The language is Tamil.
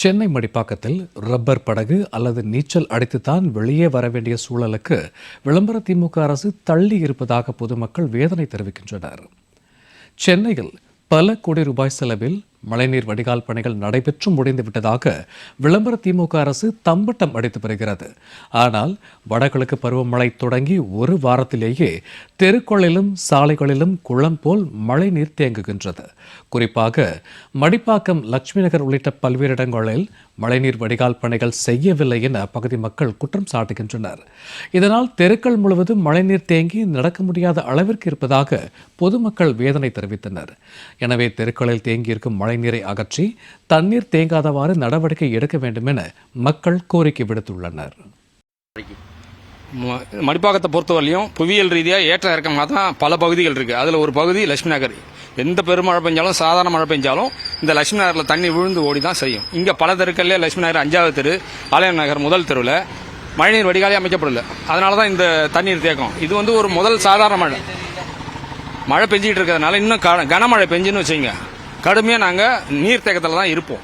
சென்னை மடிப்பாக்கத்தில் ரப்பர் படகு அல்லது நீச்சல் அடித்துத்தான் வெளியே வர வேண்டிய சூழலுக்கு விளம்பர திமுக அரசு தள்ளி இருப்பதாக பொதுமக்கள் வேதனை தெரிவிக்கின்றனர். சென்னையில் பல கோடி ரூபாய் செலவில் மழைநீர் வடிகால் பணிகள் நடைபெற்று முடிந்து விட்டதாக விளம்பர திமுக அரசு தம்பட்டம் அடித்து வருகிறது. ஆனால் வடகிழக்கு பருவமழை தொடங்கி ஒரு வாரத்திலேயே தெருக்களிலும் சாலைகளிலும் குளம் போல் மழைநீர் தேங்குகின்றது. குறிப்பாக மடிப்பாக்கம் லட்சுமி நகர் உள்ளிட்ட பல்வேறு இடங்களில் மழைநீர் வடிகால் பணிகள் செய்யவில்லை என பகுதி மக்கள் குற்றம் சாட்டுகின்றனர். இதனால் தெருக்கள் முழுவதும் மழைநீர் தேங்கி நடக்க முடியாத அளவிற்கு இருப்பதாக பொதுமக்கள் வேதனை தெரிவித்தனர். எனவே தெருக்களில் தேங்கியிருக்கும் மழைநீரை அகற்றி தண்ணீர் தேங்காதவாறு நடவடிக்கை எடுக்க வேண்டும் என மக்கள் கோரிக்கை விடுத்துள்ளனர். மடிப்பாக்கத்தை பொறுத்தவரையிலையும் புவியியல் ரீதியாக ஏற்ற இறக்கமாக தான் பல பகுதிகள் இருக்குது அதில் ஒரு பகுதி லட்சுமி நகர். எந்த பெருமழை பெஞ்சாலும் சாதாரண மழை பெஞ்சாலும் இந்த லட்சுமி நகரில் தண்ணி விழுந்து ஓடி தான் செய்யும். இங்கே பல தெருக்கள்லேயே லட்சுமி நகர் அஞ்சாவது தெரு ஆலயம் நகர் முதல் தெருவில் மழைநீர் வடிகாலே அமைக்கப்படல. அதனால தான் இந்த தண்ணீர் தேக்கம். இது வந்து ஒரு முதல் சாதாரண மழை. மழை பெஞ்சிகிட்டு இருக்கிறதுனால இன்னும் கனமழை பெஞ்சுன்னு வச்சுங்க கடுமையாக நாங்கள் நீர் தேக்கத்தில் தான் இருப்போம்.